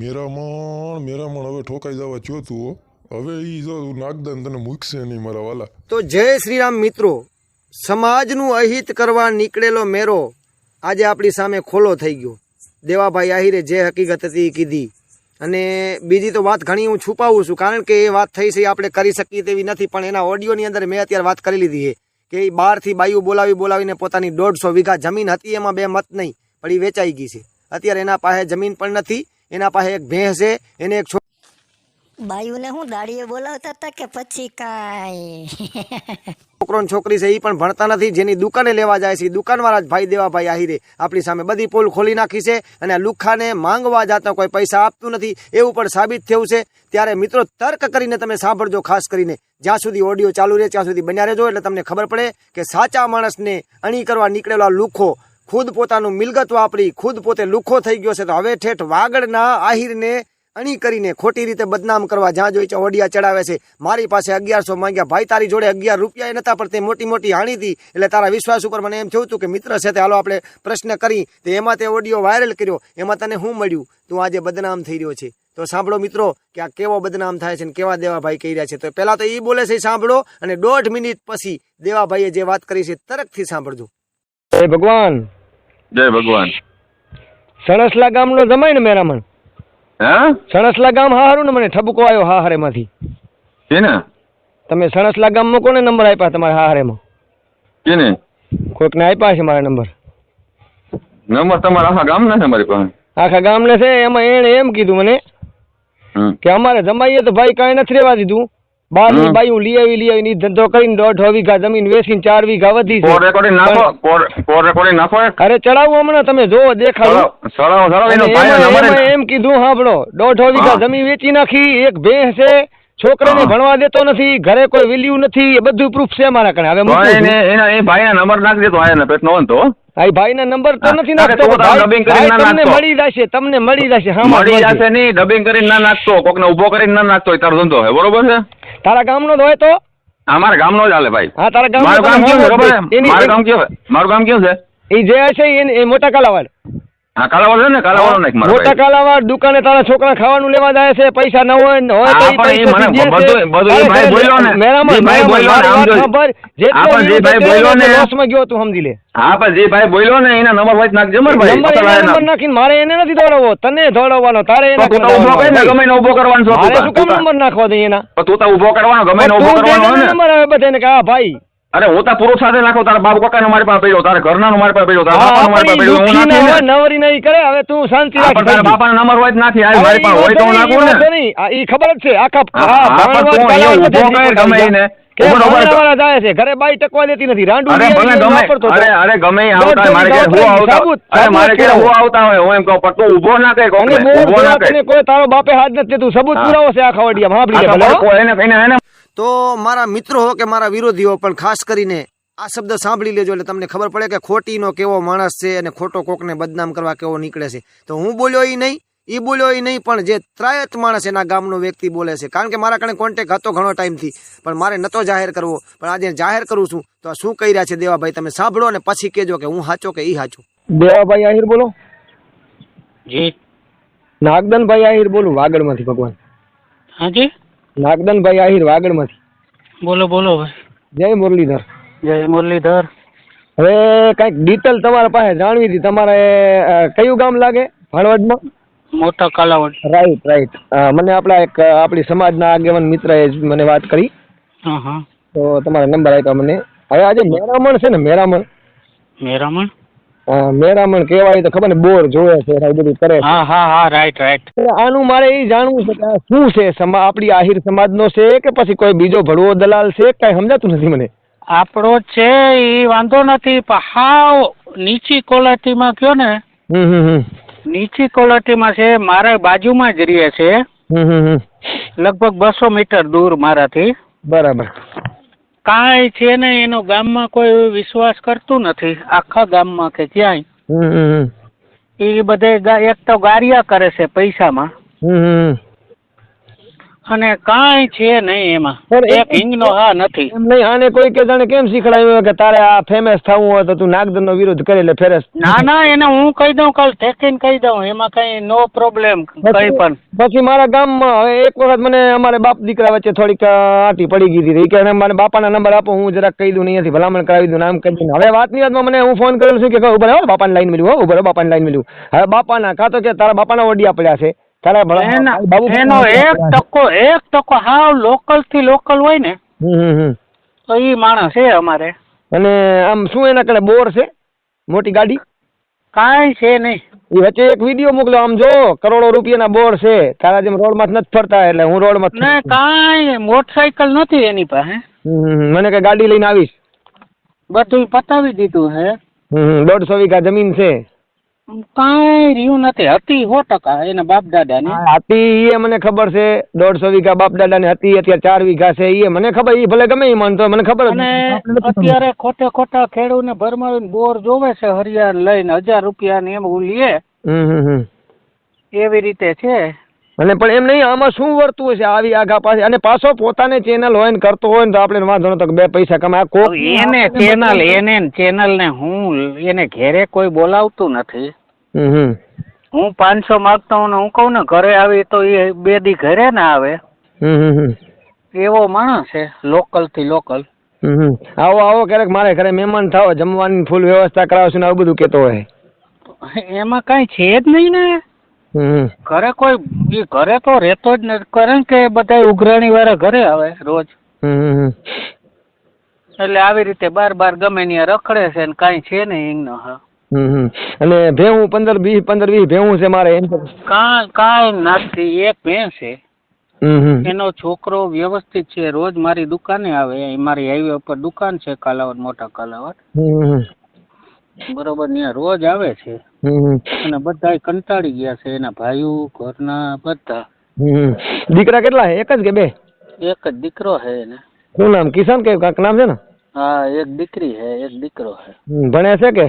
મેરામણ મેરામણ. હવે ઠોકાઈ જવા ચોથું તું હવે ઈ જો નાગદાન તને મૂકશે નહીં મારા વાલા. તો જય શ્રીરામ મિત્રો. સમાજનું અહિત કરવા નીકળેલો મેરો આજે આપણી સામે ખોલો થઈ ગયો. દેવાભાઈ આહિરે જે હકીકત હતી એ કીધી. અને બીજી તો વાત ઘણી હું છુપાવું છું, કારણ કે એ વાત થઈ છે એ આપણે કરી શકીએ તેવી નથી, પણ એના ઓડિયોની અંદર મેં અત્યારે વાત કરી લીધી છે કે એ બહારથી બાયું બોલાવી બોલાવીને પોતાની દોઢસો વીઘા જમીન હતી, એમાં બે મત નહીં, પણ એ વેચાઈ ગઈ છે. અત્યારે એના પાસે જમીન પણ નથી એના પાસે એક ભેંસ છે એને એક છોકરો બાયુને હું દાડીએ બોલાવતા હતા કે પછી કાંઈ? છોકરો છોકરી છે એ પણ ભણતા નથી. જેની દુકાને લેવા જાય છે દુકાનવાળા જ ભાઈ દેવાભાઈ આહિરે. આપણી સામે બધી પોલ ખોલી નાખી છે અને લુખાને માંગવા જાતા કોઈ પૈસા આપતું નથી. એવું પણ સાબિત થયું છે. ત્યારે મિત્રો તર્ક કરીને તમે સાંભળજો ખાસ કરીને. જ્યાં સુધી ઓડિયો ચાલુ રહે ત્યાં સુધી બન્યા રહેજો. એટલે તમને ખબર પડે કે સાચા માણસને અણી કરવા નીકળેલો લુખો ખુદ પોતાનું મિલગત વાપરી, ખુદ પોતે લુખો થઈ ગયો છે, તો હવે ઠેઠ વાગડના આહિરને અણી કરીને ખોટી રીતે બદનામ કરવા જ્યાં જોઈ ઓડિયા ચડાવે છે. મારી પાસે અગિયારસો માંગ્યા. ભાઈ, તારી જોડે અગિયાર રૂપિયા નતા, પણ તે મોટી મોટી હાણી હતી. એટલે તારા વિશ્વાસ ઉપર મને એમ થયું હતું કે મિત્ર છે તે, હાલો આપણે પ્રશ્ન કરી. તો એમાં તે ઓડિયો વાયરલ કર્યો. એમાં તને શું મળ્યું? તું આજે બદનામ થઈ રહ્યો છે. તો સાંભળો મિત્રો, કે આ કેવો બદનામ થાય છે ને કેવા દેવાભાઈ કહી રહ્યા છે. તો પહેલા તો એ બોલે છે, સાંભળો, અને દોઢ મિનિટ પછી દેવાભાઈએ જે વાત કરી છે તરકથી સાંભળજો. ભગવાન! જય ભગવાન. સણસલા ગામનો જમાય ને મેરામણ. હા? સણસલા ગામ હા હારું ને મને ઠબકો આવ્યો હાહરેમાંથી. કેને? તમે સણસલા ગામમાં કોને નંબર આપ્યા તમારા હા હારે માં કેને? કોઈકને આપ્યા છે મારા નંબર? નંબર તમારા આખા ગામના છે મારી પાસે? આખા ગામને છે એમાં એણે એમ કીધું મને કે અમારે જમાઈએ તો ભાઈ કાંઈ નથી રહેવા દીધું. બારની. બાયું લઈ આવી લઈ આવીને ધંધો કરીને દોઢ વીઘા જમીન વેચીને ચાર વીઘા વધી કોર રેકોર્ડિંગ નાખો કોર કોર રેકોર્ડિંગ નાખો અરે ચડાવું હમણાં તમે જોવો દેખાડો. એનો ભાઈનો એમાં એમ કીધું સાંભળો દોઢ વીઘા જમીન વેચી નાખી એક ભેંસ છે છોકરાને. ભણવા દેતો નથી ઘરે કોઈ વેલ્યુ નથી એ બધું પ્રૂફ છે મારા કણે. હવે છું. એના એ ભાઈના નંબર નાખી દેતો આયા પેટ નો તો ભાઈ ના ભાઈના નંબર તો નથી નાખતો તમને મળી જશે તમને મળી જશે હા મળી જશે નહીં ડબિંગ કરીને ના નાખતો કોકને ઊભો કરીને ના નાખતો તારો ધંધો હે બરોબર છે? તારા ગામનો જ હોય તો? અમારા ગામનો જ હાલે ભાઈ. હા તારા ગામનો મારું ગામ કેવું છે ખબર મારું ગામ કેવું છે? મારું ગામ કેવું છે? એ જે હશે એ મોટા કાલાવાડ હા કાલાવાડ છે ને કાલાવાડ નાખ મારા મોટા. કાલાવાડ દુકાને તારા છોકરા ખાવાનું લેવા જાય છે પૈસા ન હોય ને હોય તો મને બધું- બધું ભાઈ બોલ્યો ને. મેરામણ, ઈ ભાઈ બોલ્યો ને, આમ જો. હા, પણ જે ભાઈ બોલ્યો ને. લોસમાં ગયો તું સમજી લે હા પણ જે ભાઈ બોલ્યો ને એના નંબર હોય નાખજે મર ભાઈ નંબર ના. નાખીને મારે એને નથી દોડાવવો તને દોડાવવાનો તારે એને તું ઊભો ઊભો કરીને ગમે ને ઊભો કરવાનો છો તું શું નંબર નાખવા દે એના તું તો ઊભો કરવાનો ગમે ને ઊભો કરવાનો ને નંબર આવે બધાને કે આ ભાઈ અરે હું તો પુરુષ સાથે નાખો તારા બાપ કાકાનો મારી પાસે પડ્યો તારા ઘરનાનો મારી પાસે પડ્યો તારા બાપાનો મારી પાસે પડ્યો હું નાખી નવરી નહીં કરે હવે તું શાંતિ રાખ પણ તારા બાપાનો નંબર હોય જ નાખી આ મારી પાસે હોય તો હું નાખું ને. નહીં. આ ઈ ખબર જ છે આખા હા, પણ તું અહીંયા ઊભો કર ગમે એને. ઘરે બાઈ ટકવા દેતી નથી. રાંડું અરે ભલે ગમે અરે અરે ગમે આવતા મારે દોઢ હું આવતા અરે મારે હું આવતા હોય હું એમ કહું પણ તું ઊભો ના અને ઊભો ના જોવા કોઈ તારો બાપે હાથ નથી તું સબૂત. પુરાવો છે આ ભલે, એને એને તો મારા મિત્રો હો કે મારા વિરોધીઓ પણ ખાસ કરીને આ શબ્દ સાંભળી લેજો એટલે તમને ખબર પડે કે ખોટીનો કેવો માણસ છે અને ખોટો કોકને બદનામ કરવા કેવો નીકળે છે. તો હું બોલ્યો એ નહીં એ બોલ્યો એ નહીં પણ જે ત્રાયત માણસ એના ગામનો વ્યક્તિ બોલે છે. કારણ કે મારા કણે કોન્ટેક હતો ઘણો ટાઈમથી પણ મારે નતો જાહેર કરવો. પણ આજે જાહેર કરું છું તો આ શું કહી રહ્યા છે દેવાભાઈ? તમે સાંભળો અને પછી કહેજો કે હું સાચો કે એ સાચો. દેવાભાઈ આહિર બોલો. જી. નાગદનભાઈ આહિર બોલું વાગડમાંથી ભગવાન. હાજી નાગદનભાઈ આહિર વાગડમાંથી. બોલો બોલો જય મુરલીધર. જય મુરલીધર. હવે કંઈક ડિટેલ તમારા પાસે જાણવી હતી. તમારે કયું ગામ લાગે? ભાણવડમાં મોટા કાલાવડ. રાઈટ રાઈટ મને આપણા એક આપણી સમાજના આગેવાન મિત્રએ એ મને વાત કરી. તો તમારો નંબર આપ્યો મને. હવે આજે મેરામણ છે ને મેરામણ? મેરામણ? મેરામણ કહેવાય તો ખબર ને બોર જોવે છે ને બધું કરે હા હા હા રાઈટ રાઈટ આનું મારે એ જાણવું છે કે શું છે? સમા આપણી આહિર સમાજનો છે કે પછી કોઈ બીજો ભડવો દલાલ છે? કાંઈ સમજાતું નથી મને. આપણો છે એ વાંધો નથી પણ હાવ નીચી ક્વોલિટીમાં કયો ને? નીચી ક્વોલિટીમાં છે મારા બાજુમાં જ રહે છે. લગભગ બસો મીટર દૂર મારાથી. બરાબર. કાંઈ છે ને એનો ગામમાં કોઈ વિશ્વાસ કરતું નથી આખા ગામમાં કે ક્યાંય. એ બધે એક તો ગારિયા કરે છે પૈસામાં. અને કાંઈ છે નહીં એમાં. એક હિંગનો હા નથી. એમ નહીં આને કોઈ કે જાણે કેમ શીખડાવ્યું કે તારે આ ફેમસ થવું હોય તો તું નાગદરનો વિરોધ કરી લે ફેરસ. ના ના એને હું કહી દઉં કાલ ઠેકીને કહી દઉં એમાં કઈ નો પ્રોબ્લેમ કઈ પણ. પછી મારા ગામમાં એક વખત મને અમારે બાપ દીકરા વચ્ચે થોડીક આટી પડી ગઈ હતી. કે મને બાપાના નંબર આપો હું જરાક કહી દઉં અહીંયાથી ભલામણ કરાવી દઉં નામ કહી દઉં હવે વાતની વાતમાં મને હું ફોન કરેલો છું કે ઊભા રહો બાપાની લાઈન મળ્યું હો ઊભા રહો બાપાની લાઈન મળ્યું હવે બાપાના કાં તો કે તારા બાપાના ઓડિયા પડ્યા છે. તારા ભલા- એનો એક ટકો એક ટકો હાવ લોકલથી લોકલ હોય ને તો ઈ માણસ છે અમારે. અને આમ શું એના કને બોર છે? મોટી ગાડી? કાંઈ છે નહીં. એ વચ્ચે એક વીડિયો મોકલો આમ જો કરોડો રૂપિયાના બોર છે. તારા જેમ રોડમાં નથી ફરતા એટલે હું રોડમાં ના. કાંઈ મોટરસાયકલ નથી એની પાસે. મને કે ગાડી લઈને આવીશ? બધું પતાવી દીધું હે. દોઢસો વીઘા જમીન છે. કાંઈ રહ્યું નથી. હતી સો ટકા એના બાપ દાદાની હતી એ મને ખબર છે દોઢસો વીઘા બાપ દાદાની હતી અત્યારે ચાર વીઘા છે એ. મને ખબર એ ભલે ગમે એ માનતો મને ખબર અને અત્યારે ખોટે ખોટા ખેડૂને ભરમાવીને બોર જોવે છે હરિયાણ લઈને હજાર રૂપિયા ને એમ ઉલીએ. હમ હમ હમ. એવી રીતે છે. અને પણ એમ નહીં આમાં શું વર્તું હશે આવી આગા પાસે અને પાછો પોતાને ચેનલ હોય ને કરતો હોય ને તો આપણે વાંધો નતો કે બે પૈસા કમાય. કોક એને ચેનલ એને ચેનલ ને હું એને ઘેરે કોઈ બોલાવતું નથી. હું પાંચસો માગતો હું હું કહું ને ઘરે આવી તો એ બે દી ઘરે ના આવે. એવો માણસ છે લોકલથી લોકલ. આવો આવો ક્યારેક મારે ઘરે મહેમાન થાવ જમવાની ફૂલ વ્યવસ્થા કરાવશું ને આવું બધું કેતો હોય એમાં કઈ છે જ નહીં ને. ઘરે કોઈ એ ઘરે તો રહેતો જ નથી કારણ કે બધા ઉઘરાણી વાળા ઘરે આવે રોજ. એટલે આવી રીતે બાર બાર ગમે ત્યાં રખડે છે ને કાંઈ છે નહીં એમનો હા હમ. અને ભેહું પંદર વીસ પંદર વીસ ભેહું છે મારે એમ કાંઈ કાંઈ નથી એક ભેંસ છે. એનો છોકરો વ્યવસ્થિત છે રોજ મારી દુકાને આવે. મારી હાઈવે ઉપર દુકાન છે કાલાવડ મોટા કાલાવડ. બરોબર ત્યાં રોજ આવે છે. અને બધા કંટાળી ગયા છે એના ભાઈઓ ઘરના બધા. દીકરા કેટલા છે? એક જ કે બે? એક જ દીકરો છે એને. શું નામ? કિશન કે કાંક નામ છે ને? હા એક દીકરી છે એક દીકરો છે. ભણ્યા ભણે છે કે?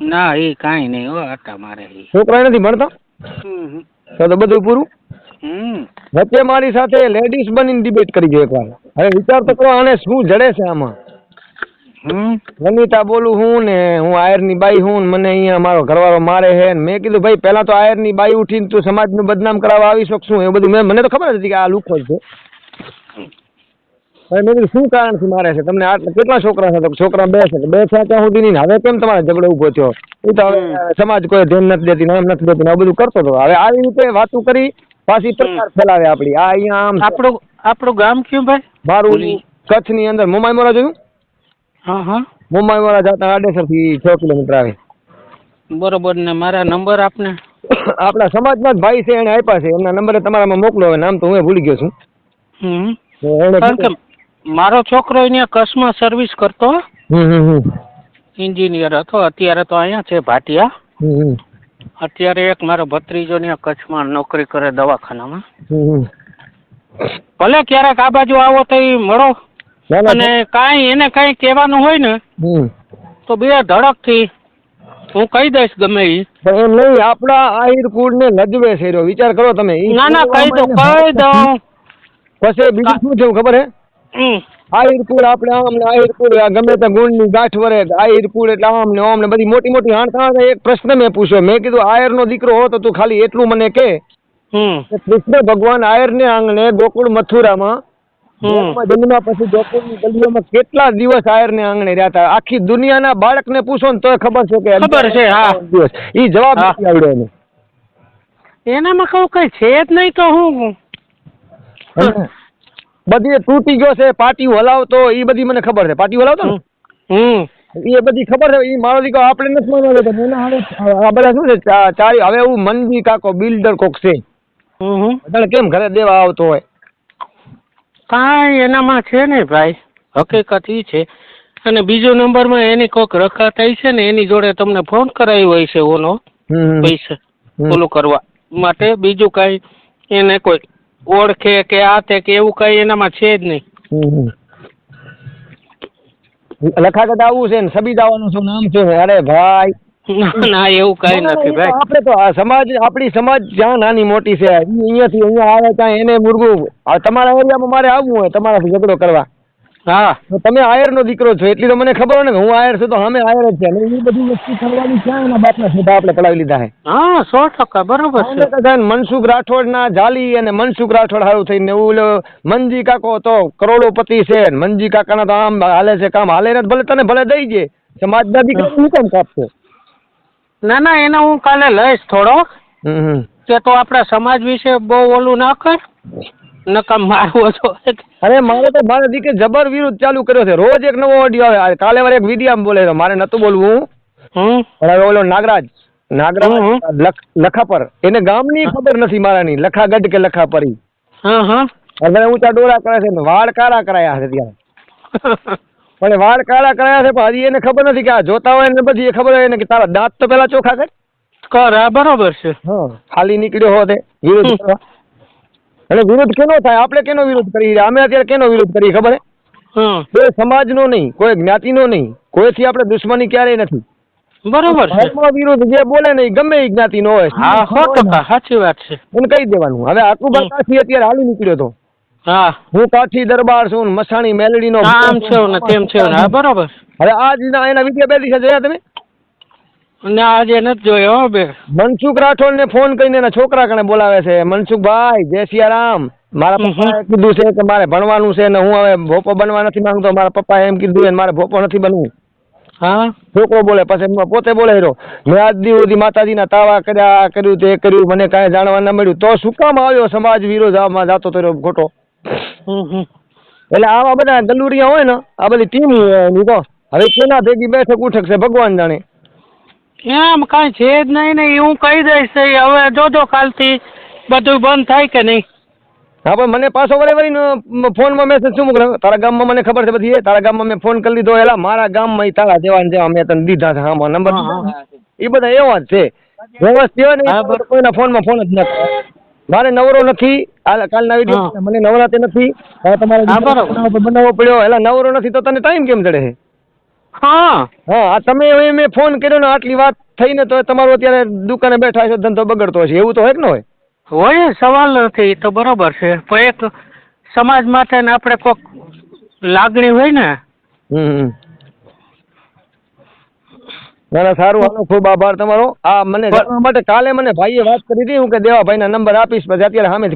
ના એ કાંઈ નહીં હો આટા મારે ઈ છોકરા નથી ભણતા? હમ. તો તો બધું પૂરું? હમ. વચ્ચે મારી સાથે લેડીઝ બનીને ડિબેટ કરી ગયો એકવાર. હવે વિચાર તો કરો આને શું જડે છે આમાં? હમ. વનિતા બોલું હું ને હું આયરની બાઈ હું ને મને અહીંયા મારો ઘરવાળો મારે હે ને. મેં કીધું ભાઈ પહેલા તો આયરની બાઈ ઉઠીને તું સમાજનું બદનામ કરાવવા આવી શકશું એવું બધું. મેં મને તો ખબર જ હતી કે આ લુખો જ છે. મેં કીધું શું કારણથી મારે છે? તમને આટલા કેટલા છોકરા છે? તો છોકરા બે છે. બે છે ત્યાં સુધી નહીં હવે કેમ તમારે ઝઘડો ઊભો થયો? એ તો હવે સમાજ કોઈ ધ્યાન નથી દેતી એમ નથી દેતી આ બધું કરતો હતો હવે આવી રીતે વાતો કરી પાછી પ્રચાર ફેલાવે આપડી આ અહીંયા આમ આપણું આપણું ગામ કયું ભાઈ? મારું. કચ્છની અંદર. મોમાઈ મોરા જોયું? હા હા. મોમાઈ મોરા જતા આડેસરથી છ કિલોમીટર આવે. બરોબર ને મારા નંબર આપને? આપણા સમાજના જ ભાઈ છે એને આપ્યા છે. એમના નંબરે તમારામાં મોકલો. હવે નામ તો હું ભૂલી ગયો છું. હમ. કારણ કે મારો છોકરો અહીંયા કચ્છમાં સર્વિસ કરતો. એન્જિનિયર હતો. અત્યારે તો અહીંયા છે ભાટિયા. અત્યારે એક મારો ભત્રીજો ને કચ્છમાં નોકરી કરે દવાખાનામાં. ભલે ક્યારેક આ બાજુ આવો તો મળો. ના, ના, અને કાંઈ એને કાંઈ કહેવાનું હોય ને તો બે ધડકથી હું કહી દઈશ ગમે ઈ. એમ નહીં આપણા આહિર કુળને લજવે છે. વિચાર કરો તમે. ના ના કહી દો કહી દઉં. પછી બીજું શું થયું ખબર હે? કુળ આપણે આમ ને આહિર કુળ આ ગમે તે ગુણની ગાંઠ વરે આયરપુર એટલે આમ ને આમ ને બધી મોટી મોટી હાણ એક પ્રશ્ન મેં પૂછ્યો. મેં કીધું આયરનો દીકરો હો તો તું ખાલી એટલું મને કે. કૃષ્ણ ભગવાન આયરને આંગણે ગોકુળ મથુરામાં જન્મ્યા પછી ગોકુળની ગલીઓમાં કેટલા દિવસ આયરને આંગણે રહ્યા હતા? આખી દુનિયાના બાળકને પૂછો ને તોય ખબર છે કે ખબર છે, હા. દિવસ. એ જવાબ. નથી આવડ્યો એને. એનામાં કહું કઈ છે જ નહીં તો હું બધી એ તૂટી ગયો છે પાર્ટી હલાવતો એ બધી મને ખબર છે. પાર્ટી હલાવતો ને? હમ. એ બધી ખબર છે એ મારો દીકરો આપણે નથી માનવા દેતો એના હારે આ બધા શું છે ચારી હવે એવું મનજી કાકો બિલ્ડર કોક છે. હમ. કેમ ઘરે દેવા આવતો હોય? કાંઈ એનામાં છે ને ભાઈ? હકીકત ઈ છે. અને બીજો નંબરમાં એની કોક રખાતાઈ છે ને એની જોડે તમને ફોન કરાયો હોય છે ઓલો હમ. પૈસા. ઓલું કરવા માટે. બીજું કાંઈ એને કોઈ ઓળખે કે આ તે કે એવું કઈ એનામાં છે જ નહીં. લખાગત આવું છે ને સબી દાવાનું શું નામ છે? અરે ભાઈ. ના એવું કઈ નથી ભાઈ. આપણે તો સમાજ આપણી સમાજ જ્યાં નાની મોટી છે અહીંયાથી અહીંયા આવે ત્યાં એને મુરગું તમારા એરિયામાં મારે આવવું હોય તમારાથી ઝઘડો કરવા. હા. તમે આયરનો દીકરો છો એટલી તો મને ખબર હોય ને હું આયર છું તો અમે આયર જ છે અને એ બધી વસ્તુ કરવાની ક્યાં એના બાપના સીધા આપણે પડાવી લીધા છે. હા સો ટકા બરોબર છે. મનસુખ રાઠોડ ના જાલી અને મનસુખ રાઠોડ હારું થઈને એવું ઓલો મનજી કાકો તો કરોડોપતિ છે ને મનજી કાકાના તો આમ હાલે છે કામ હાલે ને ભલે તને ભલે દઈ જે સમાજના દીકરા શું કામ કાપશે? ના ના એને હું કાલે લઈશ થોડો. કે તો આપણા સમાજ વિશે બહુ ઓલું ના કર. નકમ મારવો છો. અરે મારે તો મારા દીકરે જબર વિરોધ ચાલુ કર્યો છે. રોજ એક નવો ઓડિયો આવે. કાલે વાર એક વીડિયો બોલે છે. મારે નતું બોલવું. હમ. હવે ઓલો નાગરાજ નાગરાજ લખાપર. એને ગામની ખબર નથી મારાની. લખાગઢ કે લખાપરી. હા હા. હવે ઊંચા ડોરા કરે છે. વાળ કાળા કરાયા છે ત્યાં. પણ વાળ કાળા કરાયા છે પણ હજી એને ખબર નથી કે આ જોતા હોય ને પછી એ ખબર હોય ને કે તારા દાંત તો પેલા ચોખા કર. કર આ બરોબર છે. હા. ખાલી નીકળ્યો હોત વિરોધ કરવા. અને વિરોધ કેનો થાય? આપણે કેનો વિરોધ કરી અમે અત્યારે કેનો વિરોધ કરીએ ખબર હે? કોઈ સમાજનો નહીં કોઈ જ્ઞાતિનો નહીં. કોઈથી આપણે દુશ્મની ક્યારેય નથી. બરોબર છે. વિરુદ્ધ જે બોલે ને ગમે એ જ્ઞાતિનો હોય. હા ટકા સાચી વાત છે. એને કહી દેવાનું. હવે આકુબા કાઠી અત્યારે હાલી નીકળ્યો તો. હા. હું કાઠી દરબાર છું ને મસાણી મેલડીનો આમ છે ને તેમ છે ને. બરોબર. હવે આ જ ના- એના વીડિયો બેલી છે જોયા તમે? ના આજે નથી જોયો હો બે. મનસુખ રાઠોડ ને ફોન કરીને એના છોકરા કણે બોલાવે છે. મનસુખભાઈ જય સિયારામ. મારા. પપ્પાએ કીધું છે કે મારે ભણવાનું છે ને હું હવે ભોપો બનવા નથી માંગતો. મારા પપ્પાએ એમ કીધું ને મારે ભોપો નથી બનવું. હા? છોકરો બોલે પછી પોતે બોલે હીરો મેં આજ દી સુધી માતાજીના તાવા કર્યા કર્યું તે કર્યું મને કાંઈ જાણવા ના મળ્યું. તો શું કામ આવ્યો? સમાજ વિરોધ આમાં જાતો તો રહ્યો ખોટો. એટલે આવા બધા ગલુરિયા હોય ને આ બધી ટીમ હવે કેના ભેગી બેઠક ઉઠક છે ભગવાન જાણે. એમ કાંઈ છે જ નહીં ને હું કહી દઈશ એ. હવે જોજો કાલથી બધું બંધ થાય કે નહીં. હા પણ મને પાછો વળી વળી ફોનમાં મેસેજ શું મોકલે તારા ગામમાં મને ખબર છે બધી તારા ગામમાં મેં ફોન કરી લીધો. એલા મારા ગામમાં તારા જેવા ને જેવા મેં તને દીધા છે. હા નંબર. એ બધા એવા જ છે. વ્યવસ્થિત હોય ને. કોઈના ફોનમાં ફોન જ નથી. મારે નવરો નથી. કાલના વીડિયો મને નવરાતે નથી. તમારે બનાવવો પડ્યો. એલા નવરો નથી તો તને ટાઈમ કેમ ચડે છે હા. હા તમે હવે મેં ફોન કર્યો ને આટલી વાત થઈને તો તમારું અત્યારે દુકાને બેઠા છો ધંધો બગડતો હશે. એવું તો હોય કે ન હોય? હોય સવાલ નથી તો બરોબર છે. પણ એક સમાજ માટે ને આપણે કોક લાગણી હોય ને. હમ હમ. ના ના સારું હાલો ખૂબ આભાર તમારો. આ મને જાણવા માટે કાલે મને ભાઈએ વાત કરી હતી હું કે દેવાભાઈના નંબર આપીશ પછી અત્યારે સામે